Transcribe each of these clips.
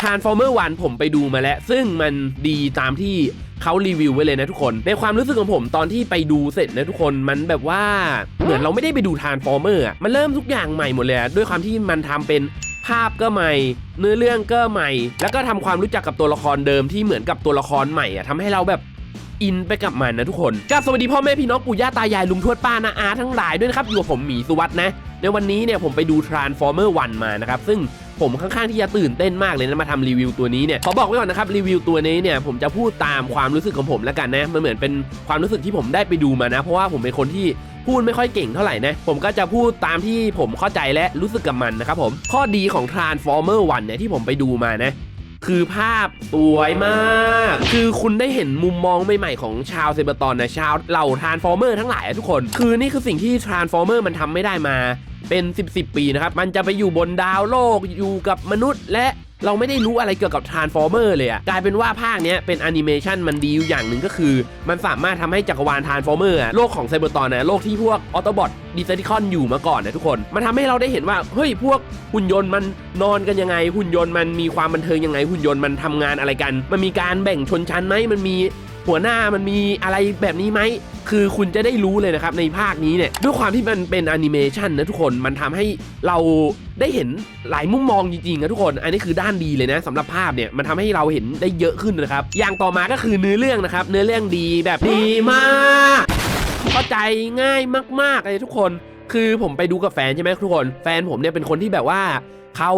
Transformer 1ผมไปดูมาแล้ว ซึ่งมันดีตามที่เขารีวิวไว้เลยนะทุกคน ในความรู้สึกของผมตอนที่ไปดูเสร็จนะทุกคนมันแบบว่าเหมือนเราไม่ได้ไปดู Transformer อะมันเริ่มทุกอย่างใหม่หมดเลยด้วยความที่มันทำเป็นภาพก็ใหม่ เนื้อเรื่องก็ใหม่ แล้วก็ทำความรู้จักกับตัวละครเดิมที่เหมือนกับตัวละครใหม่อะทำให้เราแบบอินไปกับมันนะทุกคนกับสวัสดีพ่อแม่พี่น้องปู่ย่าตายายลุงทวดป้านาอาทั้งหลายด้วยนะครับอยู่กับผมหมีสุวัสด์นะ ในวันนี้เนี่ยผมไปดู Transformer 1 มานะครับ ซึ่งผมค่อนข้างที่จะตื่นเต้นมากเลยนะมาทำรีวิวตัวนี้เนี่ยขอบอกไว้ก่อนนะครับรีวิวตัวนี้เนี่ยผมจะพูดตามความรู้สึกของผมแล้วกันนะมันเหมือนเป็นความรู้สึกที่ผมได้ไปดูมานะ เพราะว่าผมเป็นคนที่พูดไม่ค่อยเก่งเท่าไหร่นะ ผมก็จะพูดตามที่ผมเข้าใจและรู้สึกกับมันนะครับผม ข้อดีของ Transformer 1เนี่ยที่ผมไปดูมานะ คือภาพสวยมาก คือคุณได้เห็นมุมมองใหม่ๆของชาวเซเบอร์ตอนนะชาวเหล่าทรานส์ฟอร์เมอร์ทั้งหลายอะทุกคน คือนี่คือสิ่งที่ทรานส์ฟอร์เมอร์มันทำไม่ได้มาเป็น 10บสปีนะครับ มันจะไปอยู่บนดาวโลกอยู่กับมนุษย์ และ เราไม่ได้รู้อะไรเกี่ยวกับ Transformer เลยอะกลายเป็นว่าภาคเนี้ยเป็นแอนิเมชันมันดีอยู่อย่างหนึ่งก็คือ มันสามารถทำให้จักรวาล Transformer อะโลกของไซเบอร์ตอนนะโลกที่พวกออโตบอทดิเซติคอนอยู่มาก่อนนะทุกคน มันทำให้เราได้เห็นว่า เฮ้ย พวกหุ่นยนต์มันนอนกันยังไง หุ่นยนต์มันมีความบันเทิงยังไง หุ่นยนต์มันทำงานอะไรกัน มันมีการแบ่งชนชั้นไหมมันมีหัวหน้ามันมีอะไรแบบนี้ไหม คือคุณจะได้รู้เลยนะครับในภาคนี้เนี่ยด้วยความที่มันเป็นแอนิเมชันนะทุกคนมันทำให้เราได้เห็นหลายมุมมองจริงๆนะทุกคน อันนี้คือด้านดีเลยนะสำหรับภาพเนี่ยมันทำให้เราเห็นได้เยอะขึ้นนะครับ อย่างต่อมาก็คือเนื้อเรื่องนะครับ เนื้อเรื่องดีแบบดีมากเข้าใจง่ายมากๆเลยทุกคน คือผมไปดูกับแฟนใช่ไหมทุกคน แฟนผมเนี่ยเป็นคนที่แบบว่าเขา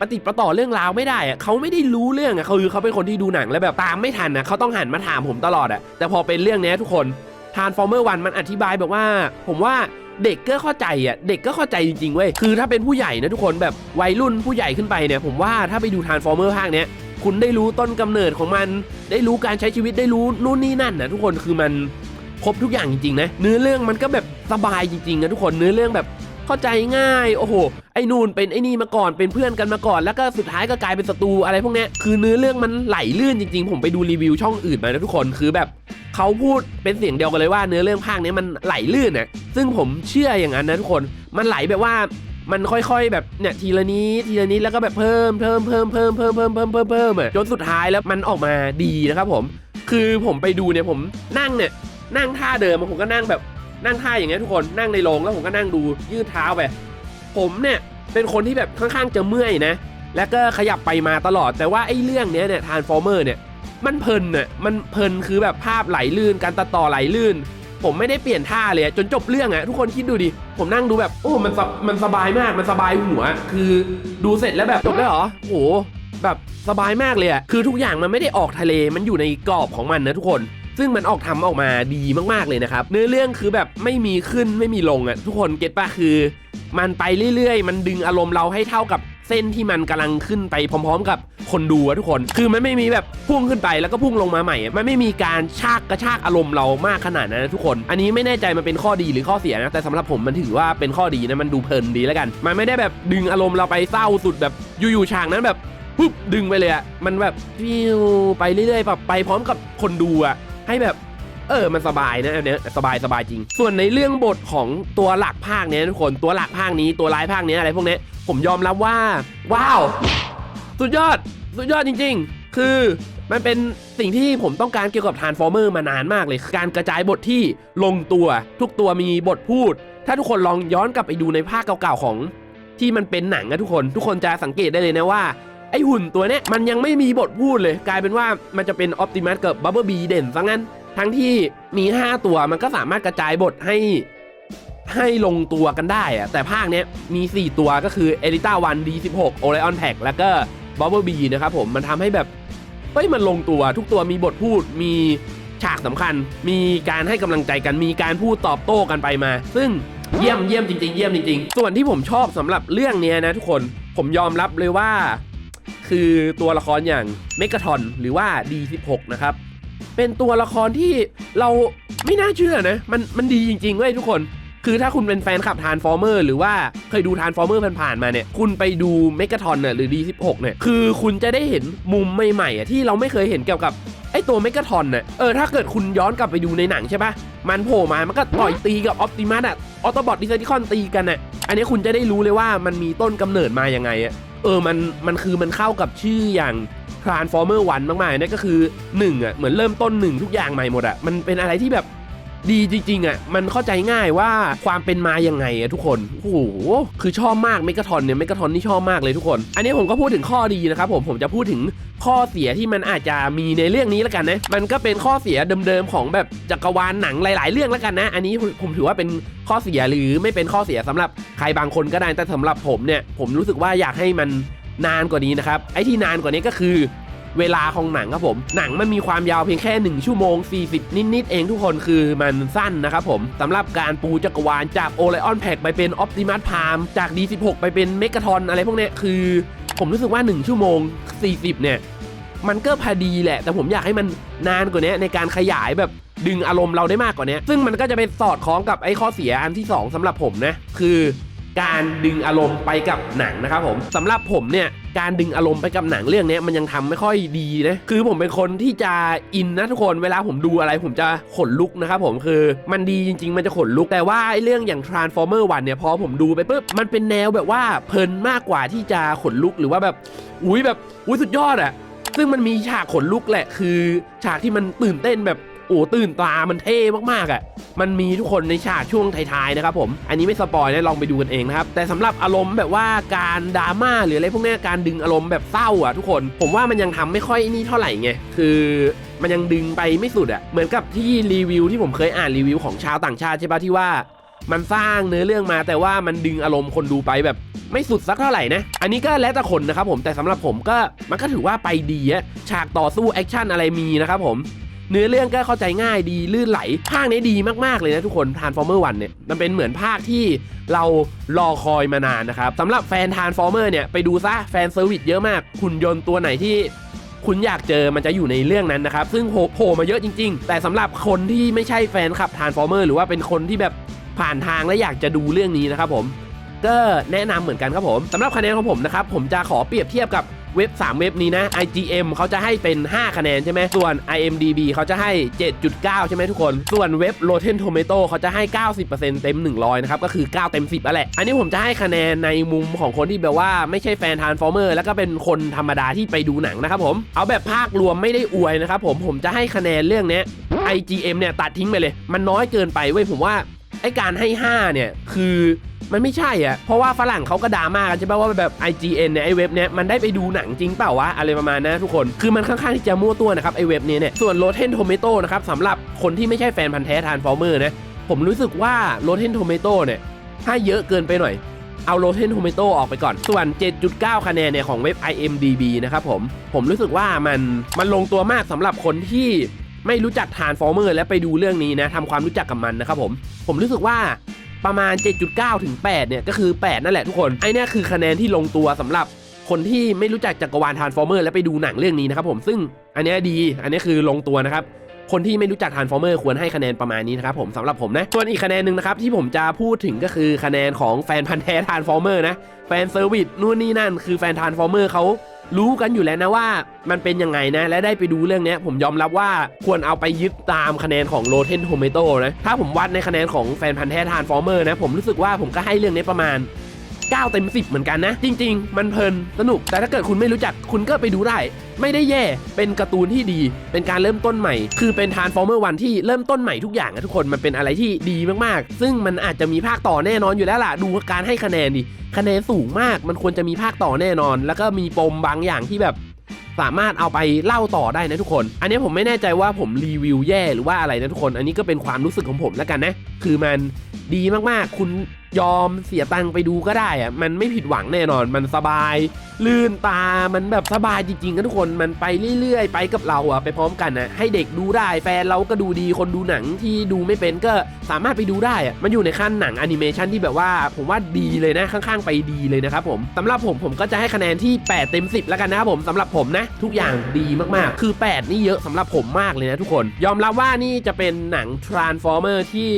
ปฏิประต่อเรื่องราวไม่ได้อะเขาไม่ได้รู้เรื่องอะเขาคือเขาเป็นคนที่ดูหนังแล้วแบบตามไม่ทันนะเขาต้องหันมาถามผมตลอดอะแต่พอเป็นเรื่องนี้ทุกคน แทนฟอร์เมอร์วันมันอธิบายแบบว่า ผมว่าเด็กก็เข้าใจอะเด็กก็เข้าใจจริงๆเว้ยคือถ้าเป็นผู้ใหญ่นะทุกคนแบบวัยรุ่นผู้ใหญ่ขึ้นไปเนี่ยผมว่าถ้าไปดู Transformer ภาคเนี้ยคุณได้รู้ต้นกำเนิดของมัน ได้รู้การใช้ชีวิตได้รู้นู่นนี่นั่นนะทุกคนคือมันครบทุกอย่างจริงๆนะเนื้อเรื่องมันก็แบบสบายจริงๆนะทุกคนเนื้อเรื่องแบบ เข้าใจง่าย โอ้โห ไอ้นูนเป็นไอ้นี่มาก่อน เป็นเพื่อนกันมาก่อน แล้วก็สุดท้ายก็กลายเป็นศัตรูอะไรพวกเนี้ยคือเนื้อเรื่องมันไหลลื่นจริง ๆ ผมไปดูรีวิวช่องอื่นมานะทุกคน คือแบบเขาพูดเป็นเสียงเดียวกันเลยว่าเนื้อเรื่องภาคนี้มันไหลลื่นน่ะซึ่งผมเชื่ออย่างนั้นนะทุกคน มันไหลแบบว่ามันค่อยๆแบบเนี่ยทีละนี้ทีละนี้แล้วก็แบบเพิ่มเพิ่มเพิ่มเพิ่มเพิ่มเพิ่มเพิ่มเพิ่มเพิ่มอะจนสุดท้ายแล้วมันออกมาดีนะครับผม คือผมไปดูเนี่ยผมนั่งเนี่ยนั่งท่าเดิมผมก็นั่งแบบ นั่งท่าอย่างเงี้ยทุกคนนั่งในโรงแล้วผมก็นั่งดูยืดเท้าไปผมเนี่ยเป็นคนที่แบบค่อนข้างจะเมื่อยนะ แล้วก็ขยับไปมาตลอดแต่ว่าไอ้เรื่องเนี้ยเนี่ยทานฟอร์เมอร์เนี่ยมันเพลินน่ะมันเพลินคือแบบภาพไหลลื่น การตัดต่อไหลลื่น ผมไม่ได้เปลี่ยนท่าเลยจนจบเรื่องอะทุกคนคิดดูดิ ผมนั่งดูแบบโอ้มันสบมันสบายมากมันสบายหัว คือดูเสร็จแล้วแบบจบแล้วเหรอโอ้โหแบบสบายมากเลยอะคือทุกอย่างมันไม่ได้ออกทะเลมันอยู่ในกรอบของมันนะทุกคน ซึ่งมันออกทำออกมาดีมากๆเลยนะครับ เนื้อเรื่องคือแบบไม่มีขึ้นไม่มีลงอะทุกคนเก็ตปะคือ มันไปเรื่อยๆ มันดึงอารมณ์เราให้เท่ากับเส้นที่มันกำลังขึ้นไปพร้อม ๆ กับคนดูอะทุกคน คือมันไม่มีแบบพุ่งขึ้นไปแล้วก็พุ่งลงมาใหม่ มันไม่มีการชากกระชากอารมณ์เรามากขนาดนั้นนะทุกคน อันนี้ไม่แน่ใจมันเป็นข้อดีหรือข้อเสียนะ แต่สำหรับผมมันถือว่าเป็นข้อดีนะ มันดูเพลินดีแล้วกัน มันไม่ได้แบบดึงอารมณ์เราไปเศร้าสุดแบบอยู่ๆฉากนั้นแบบปุ๊บดึงไปเลยอะมันแบบฟิวไปเรื่อยๆแบบไปพร้อมกับคนดูอะ ให้แบบเออ มันสบายนะอันเนี้ยสบายสบายจริง ส่วนในเรื่องบทของตัวหลักภาคเนี้ยทุกคนตัวหลักภาคนี้ตัวร้ายภาคเนี้ยอะไรพวกเนี้ยผมยอมรับว่า ว้าว สุดยอด สุดยอดจริง ๆ คือมันเป็นสิ่งที่ผมต้องการเกี่ยวกับ Transformer มานานมากเลย การกระจายบทที่ลงตัว ทุกตัวมีบทพูด ถ้าทุกคนลองย้อนกลับไปดูในภาคเก่าๆของ ที่มันเป็นหนังนะทุกคน ทุกคนจะสังเกตได้เลยนะว่า ไอหุ่นตัวเนี้ยมันยังไม่มีบทพูดเลย กลายเป็นว่ามันจะเป็นออ t ติมัสกับบับเบิลบีเด่นซะงั้น ทั้งที่มี 5 ตัวมันก็สามารถกระจายบทให้ให้ลงตัวกันได้อะแต่ภาคเนี้ยมี 4 ตัวก็คือเอ i ิต้าวันดีสิบหกโอไลออนแท็กแล้วก็บับเบิลบีนะครับผมมันทำให้แบบเฮ้ยมันลงตัวทุกตัวมีบทพูดมีฉากสำคัญ มีการให้กำลังใจกันมีการพูดตอบโต้กันไปมา ซึ่งเยี่ยมเยี่ยมจริงๆเยี่ยมจริงๆ ส่วนที่ผมชอบสำหรับเรื่องเนี้ยนะทุกคนผมยอมรับเลยว่า คือตัวละครอย่างเมก a ทอนหรือว่า D16 นะครับ เป็นตัวละครที่เราไม่น่าเชื่อนะ มันมันดีจริงๆเว้ยทุกคน คือถ้าคุณเป็นแฟนคลับทานฟอร์เมอร์หรือว่าเคยดูทานฟอร์เมอร์ผ่านๆมาเนี่ย คุณไปดูเมก a ทอนเนี่ยหรือ D16 เนี่ย คือคุณจะได้เห็นมุมใหม่ๆอะที่เราไม่เคยเห็นเกี่ยวกับไอตัวเมก a ทอนเนี่ยเออถ้าเกิดคุณย้อนกลับไปดูในหนังใช่ปะมันโผล่มา มันก็ต่อยตีกับออ t ติมัสอะออโตบอทดิเซติคอนตีกันอะอันนี้คุณจะได้รู้เลยว่ามันมีต้นกำเนิดมายังไงอะ เออมันมันคือมันเข้ากับชื่ออย่าง Transformer 1มากๆนั่นก็คือ1อะเหมือนเริ่มต้น 1 ทุกอย่างใหม่หมดอะมันเป็นอะไรที่แบบ ดีจริงๆอะมันเข้าใจง่ายว่าความเป็นมายังไงอะทุกคนโอ้โหคือชอบมากเมกะทอนเนี่ยเมกะทอนนี่ชอบมากเลยทุกคน อันนี้ผมก็พูดถึงข้อดีนะครับผมผมจะพูดถึงข้อเสียที่มันอาจจะมีในเรื่องนี้แล้วกันนะมันก็เป็นข้อเสียเดิมๆของแบบจักรวาลหนังหลาย ๆ เรื่องแล้วกันนะ อันนี้ผมผมถือว่าเป็นข้อเสียหรือไม่เป็นข้อเสียสำหรับใครบางคนก็ได้แต่สำหรับผมเนี่ยผมรู้สึกว่าอยากให้มันนานกว่านี้นะครับไอ้ที่นานกว่านี้ก็คือ เวลาของหนังครับผม หนังมันมีความยาวเพียงแค่ 1 ชั่วโมง 40 นิด ๆ เองทุกคนคือมันสั้นนะครับผมสำหรับการปูจักรวาลจากโอไลออนแพกไปเป็นออ t ติมัสพามจาก D16 ไปเป็นเมก a ทอนอะไรพวกเนี้ยคือ ผมรู้สึกว่า 1 ชั่วโมง 40 เนี่ย มันก็พอดีแหละ แต่ผมอยากให้มันนานกว่านี้ในการขยายแบบดึงอารมณ์เราได้มากกว่านี้ ซึ่งมันก็จะเป็นสอดคล้องกับไอ้ข้อเสียอันที่ 2สำหรับผมนะ คือการดึงอารมณ์ไปกับหนังนะครับผมสำหรับผมเนี่ย การดึงอารมณ์ไปกับหนังเรื่องนี้มันยังทำไม่ค่อยดีนะคือผมเป็นคนที่จะอินนะทุกคนเวลาผมดูอะไรผมจะขนลุกนะครับผมคือมันดีจริง ๆ มันจะขนลุกแต่ว่าไอ้เรื่องอย่าง Transformer 1เนี่ยพอผมดูไปปุ๊บมันเป็นแนวแบบว่าเพลินมากกว่าที่จะขนลุกหรือว่าแบบอุ้ยแบบอุ้ยสุดยอดอะซึ่งมันมีฉากขนลุกแหละคือ ฉากที่มันตื่นเต้นแบบ โอ้ตื่นตามันเท่มากๆอะ่ะมันมีทุกคนในฉากช่วงท้ายๆนะครับผม อันนี้ไม่สปอยนะลองไปดูกันเองนะครับ แต่สำหรับอารมณ์แบบว่าการดราม่าหรืออะไรพวกนี้การดึงอารมณ์แบบเศร้าอะทุกคน ผมว่ามันยังทำไม่ค่อยนี่เท่าไหร่ไง คือมันยังดึงไปไม่สุดอะ เหมือนกับที่รีวิวที่ผมเคยอ่านรีวิวของชาวต่างชาติใช่ปะที่ว่า มันสร้างเนื้อเรื่องมาแต่ว่ามันดึงอารมณ์คนดูไปแบบไม่สุดสักเท่าไหร่นะ อันนี้ก็แล้วแต่คนนะครับผม แต่สำหรับผมก็มันก็ถือว่าไปดีอะฉากต่อสู้แอคชั่นอะไรมีนะครับผม เนื้อเรื่องก็เข้าใจง่ายดีลื่นไหล ภาคนี้ดีมากๆเลยนะทุกคน Transformer 1เนี่ยมันเป็นเหมือนภาคที่เรารอคอยมานานนะครับสำหรับแฟน Transformer เนี่ยไปดูซะแฟนเซอร์วิสเยอะมากหุ่นยนต์ตัวไหนที่คุณอยากเจอมันจะอยู่ในเรื่องนั้นนะครับ ซึ่งโผล่มาเยอะจริง ๆ แต่สำหรับคนที่ไม่ใช่แฟนคลับ Transformer หรือว่าเป็นคนที่แบบผ่านทางและอยากจะดูเรื่องนี้นะครับผม ก็แนะนำเหมือนกันครับผมสำหรับคะแนนของผมนะครับ ผมจะขอเปรียบเทียบกับ เว็บ 3 เว็บนี้นะ IGM เขาจะให้เป็น 5 คะแนนใช่ไหมส่วน IMDB เขาจะให้ 7.9 ใช่ไหมทุกคน ส่วนเว็บ Rotten Tomato เขาจะให้ 90%เต็ม 100 นะครับ ก็คือ 9 เต็ม 10แล้วแหละ อันนี้ผมจะให้คะแนนในมุมของคนที่แบบว่าไม่ใช่แฟน Transformer แล้วก็เป็นคนธรรมดาที่ไปดูหนังนะครับผม เอาแบบภาครวมไม่ได้อวยนะครับผมผมจะให้คะแนนเรื่องเนี้ย IGM เนี่ยตัดทิ้งไปเลย มันน้อยเกินไปเว้ยผมว่า ไอการให้ 5 เนี่ย คือมันไม่ใช่อะเพราะว่าฝรั่งเขาก็ดราม่ากันใช่ป่ะว่าแบบ IGN เนี่ยไอเว็บเนี้ยมันได้ไปดูหนังจริงเปล่าวะอะไรประมาณนะทุกคน คือมันค่อนข้างที่จะมั่วตัวนะครับไอเว็บนี้เนี่ย ส่วน Rotten Tomato นะครับสำหรับคนที่ไม่ใช่แฟนพันธ์แท้ Transformer นะ ผมรู้สึกว่า Rotten Tomato เนี่ยให้เยอะเกินไปหน่อย เอา Rotten Tomato ออกไปก่อน ส่วน 7.9 คะแนนเนี่ยของเว็บ IMDB นะครับผม ผมรู้สึกว่ามันมันลงตัวมากสำหรับคนที่ ไม่รู้จัก Transformer และไปดูเรื่องนี้นะทำความรู้จักกับมันนะครับผม ผมรู้สึกว่าประมาณ 7.9 ถึง 8 เนี่ย ก็คือ 8 นั่นแหละทุกคน ไอเนี่ยคือคะแนนที่ลงตัวสำหรับคนที่ไม่รู้จักจักรวาล Transformer และไปดูหนังเรื่องนี้นะครับผมซึ่งอันเนี้ยดีอันเนี้ยคือลงตัวนะครับคนที่ไม่รู้จัก Transformer ควรให้คะแนนประมาณนี้นะครับผมสำหรับผมนะส่วนอีกคะแนนหนึ่งนะครับที่ผมจะพูดถึงก็คือคะแนนของแฟนพันธ์แท้ Transformer นะแฟนเซอร์วิสนู่นนี่นั่น คือแฟน Transformer เขา รู้กันอยู่แล้วนะว่ามันเป็นยังไงนะ และได้ไปดูเรื่องนี้ผมยอมรับว่าควรเอาไปยึดตามคะแนนของโรเทนโทเมโตนะ ถ้าผมวัดในคะแนนของแฟนพันธ์แท้ทานฟอร์เมอร์นะ ผมรู้สึกว่าผมก็ให้เรื่องนี้ประมาณ 9 เต็ม 10 เหมือนกันนะ จริง ๆ มันเพลินสนุก แต่ถ้าเกิดคุณไม่รู้จักคุณก็ไปดูได้ ไม่ได้แย่ เป็นการ์ตูนที่ดี เป็นการเริ่มต้นใหม่ คือเป็น Transformer วันที่เริ่มต้นใหม่ทุกอย่างนะทุกคน มันเป็นอะไรที่ดีมากๆ ซึ่งมันอาจจะมีภาคต่อแน่นอนอยู่แล้วล่ะ ดูการให้คะแนนดิ คะแนนสูงมาก มันควรจะมีภาคต่อแน่นอน แล้วก็มีปมบางอย่างที่แบบสามารถเอาไปเล่าต่อได้นะทุกคน อันนี้ผมไม่แน่ใจว่าผมรีวิวแย่หรือว่าอะไรนะทุกคน อันนี้ก็เป็นความรู้สึกของผมแล้วกันนะ คือมันดีมากๆ คุณ ยอมเสียตังค์ไปดูก็ได้อะมันไม่ผิดหวังแน่นอน มันสบาย ลื่นตา มันแบบสบายจริงๆนะทุกคน มันไปเรื่อยๆ ไปกับเราอะไปพร้อมกันนะให้เด็กดูได้ แฟนเราก็ดูดี คนดูหนังที่ดูไม่เป็นก็สามารถไปดูได้อะมันอยู่ในขั้นหนังแอนิเมชันที่แบบว่าผมว่าดีเลยนะข้างๆ ไปดีเลยนะครับผมสำหรับผมผมก็จะให้คะแนนที่ 8 เต็ม 10 แล้วกันนะครับผมสำหรับผมนะ ทุกอย่างดีมากๆ คือ 8 นี่เยอะสำหรับผมมากเลยนะทุกคน ยอมรับว่านี่จะเป็นหนัง Transformer ที่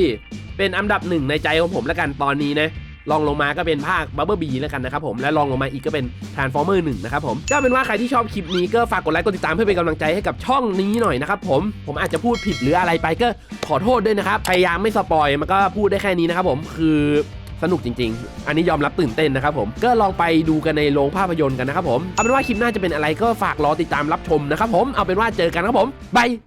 เป็นอันดับหนึ่งในใจของผมแล้วกันตอนนี้นะลองลงมาก็เป็นภาค Bubble Bee แล้วกันนะครับผมและลองลงมาอีกก็เป็น Transformer 1นะครับผมก็เป็นว่าใครที่ชอบคลิปนี้ก็ฝากกดไลค์กดติดตามเพื่อเป็นกำลังใจให้กับช่องนี้หน่อยนะครับผมผมอาจจะพูดผิดหรืออะไรไปก็ขอโทษด้วยนะครับพยายามไม่สปอยมันก็พูดได้แค่นี้นะครับผมคือสนุกจริง ๆ อันนี้ยอมรับตื่นเต้นนะครับผม ก็ลองไปดูกันในโรงภาพยนตร์กันนะครับผม เอาเป็นว่าคลิปหน้าจะเป็นอะไรก็ฝากรอติดตามรับชมนะครับผม เอาเป็นว่าเจอกันครับผมบาย